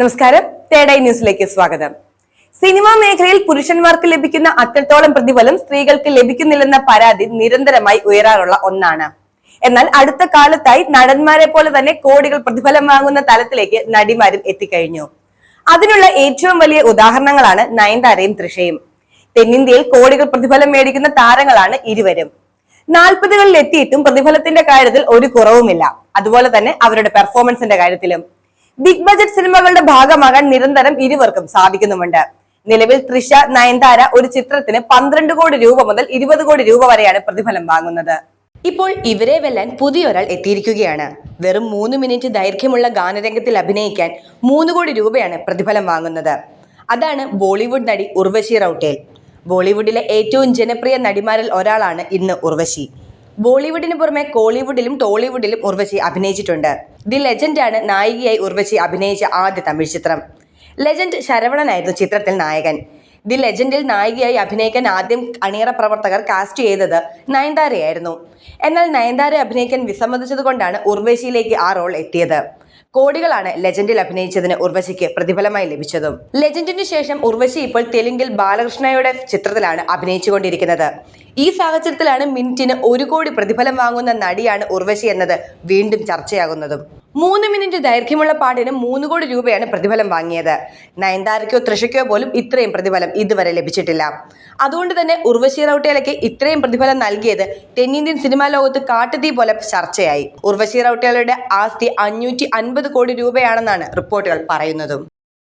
നമസ്കാരം. തേഡൈ ന്യൂസിലേക്ക് സ്വാഗതം. സിനിമാ മേഖലയിൽ പുരുഷന്മാർക്ക് ലഭിക്കുന്ന അത്രത്തോളം പ്രതിഫലം സ്ത്രീകൾക്ക് ലഭിക്കുന്നില്ലെന്ന പരാതി നിരന്തരമായി ഉയരാറുള്ള ഒന്നാണ്. എന്നാൽ അടുത്ത കാലത്തായി നടന്മാരെ പോലെ തന്നെ കോടികൾ പ്രതിഫലം വാങ്ങുന്ന തലത്തിലേക്ക് നടിമാരും എത്തിക്കഴിഞ്ഞു. അതിനുള്ള ഏറ്റവും വലിയ ഉദാഹരണങ്ങളാണ് നയൻതാരയും തൃഷയും. തെന്നിന്ത്യയിൽ കോടികൾ പ്രതിഫലം മേടിക്കുന്ന താരങ്ങളാണ് ഇരുവരും. നാൽപ്പതുകളിൽ എത്തിയിട്ടും പ്രതിഫലത്തിന്റെ കാര്യത്തിൽ ഒരു കുറവുമില്ല. അതുപോലെ തന്നെ അവരുടെ പെർഫോമൻസിന്റെ കാര്യത്തിലും. ബിഗ് ബജറ്റ് സിനിമകളുടെ ഭാഗമാകാൻ നിരന്തരം ഇരുവർക്കും സാധിക്കുന്നുമുണ്ട്. നിലവിൽ തൃഷ നയൻതാര ഒരു ചിത്രത്തിന് പന്ത്രണ്ട് കോടി രൂപ മുതൽ ഇരുപത് കോടി രൂപ വരെയാണ് പ്രതിഫലം വാങ്ങുന്നത്. ഇപ്പോൾ ഇവരെ വെല്ലാൻ പുതിയൊരാൾ എത്തിയിരിക്കുകയാണ്. വെറും മൂന്ന് മിനിറ്റ് ദൈർഘ്യമുള്ള ഗാനരംഗത്തിൽ അഭിനയിക്കാൻ മൂന്ന് കോടി രൂപയാണ് പ്രതിഫലം വാങ്ങുന്നത്. അതാണ് ബോളിവുഡ് നടി ഉർവശി റൌട്ടേൽ. ബോളിവുഡിലെ ഏറ്റവും ജനപ്രിയ നടിമാരിൽ ഒരാളാണ് ഇന്ന് ഉർവശി. ബോളിവുഡിന് പുറമെ കോളിവുഡിലും ടോളിവുഡിലും ഉർവശി അഭിനയിച്ചിട്ടുണ്ട്. ദി ലെജൻഡാണ് നായികയായി ഉർവശി അഭിനയിച്ച ആദ്യ തമിഴ് ചിത്രം. ലെജൻഡ് ശരവണനായിരുന്നു ചിത്രത്തിൽ നായകൻ. ദി ലെജൻഡിൽ നായികയായി അഭിനയിക്കാൻ ആദ്യം അണിയറ പ്രവർത്തകർ കാസ്റ്റ് ചെയ്തത് നയൻതാരയായിരുന്നു. എന്നാൽ നയൻതാര അഭിനയിക്കാൻ വിസമ്മതിച്ചത് കൊണ്ടാണ് ഉർവശിയിലേക്ക് ആ റോൾ എത്തിയത്. കോടികളാണ് ലെജൻഡിൽ അഭിനയിച്ചതിന് ഉർവശിക്ക് പ്രതിഫലമായി ലഭിച്ചതും. ലെജൻഡിന് ശേഷം ഉർവശി ഇപ്പോൾ തെലുങ്കിൽ ബാലകൃഷ്ണയുടെ ചിത്രത്തിലാണ് അഭിനയിച്ചുകൊണ്ടിരിക്കുന്നത്. ഈ സാഹചര്യത്തിലാണ് മിനിറ്റിന് ഒരു കോടി പ്രതിഫലം വാങ്ങുന്ന നടിയാണ് ഉർവശി എന്നത് വീണ്ടും ചർച്ചയാകുന്നതും. മൂന്ന് മിനിറ്റ് ദൈർഘ്യമുള്ള പാട്ടിന് മൂന്ന് കോടി രൂപയാണ് പ്രതിഫലം വാങ്ങിയത്. നയൻതാരയ്ക്കോ തൃഷയ്ക്കോ പോലും ഇത്രയും പ്രതിഫലം ഇതുവരെ ലഭിച്ചിട്ടില്ല. അതുകൊണ്ട് തന്നെ ഉർവശി റൌട്ടേലയ്ക്ക് ഇത്രയും പ്രതിഫലം നൽകിയത് തെന്നിന്ത്യൻ സിനിമാ ലോകത്ത് കാട്ടുതീ പോലെ ചർച്ചയായി. ഉർവശി റൌട്ടേലയുടെ ആസ്തി അഞ്ഞൂറ്റി കോടി രൂപയാണെന്നാണ് റിപ്പോർട്ടുകൾ പറയുന്നതും.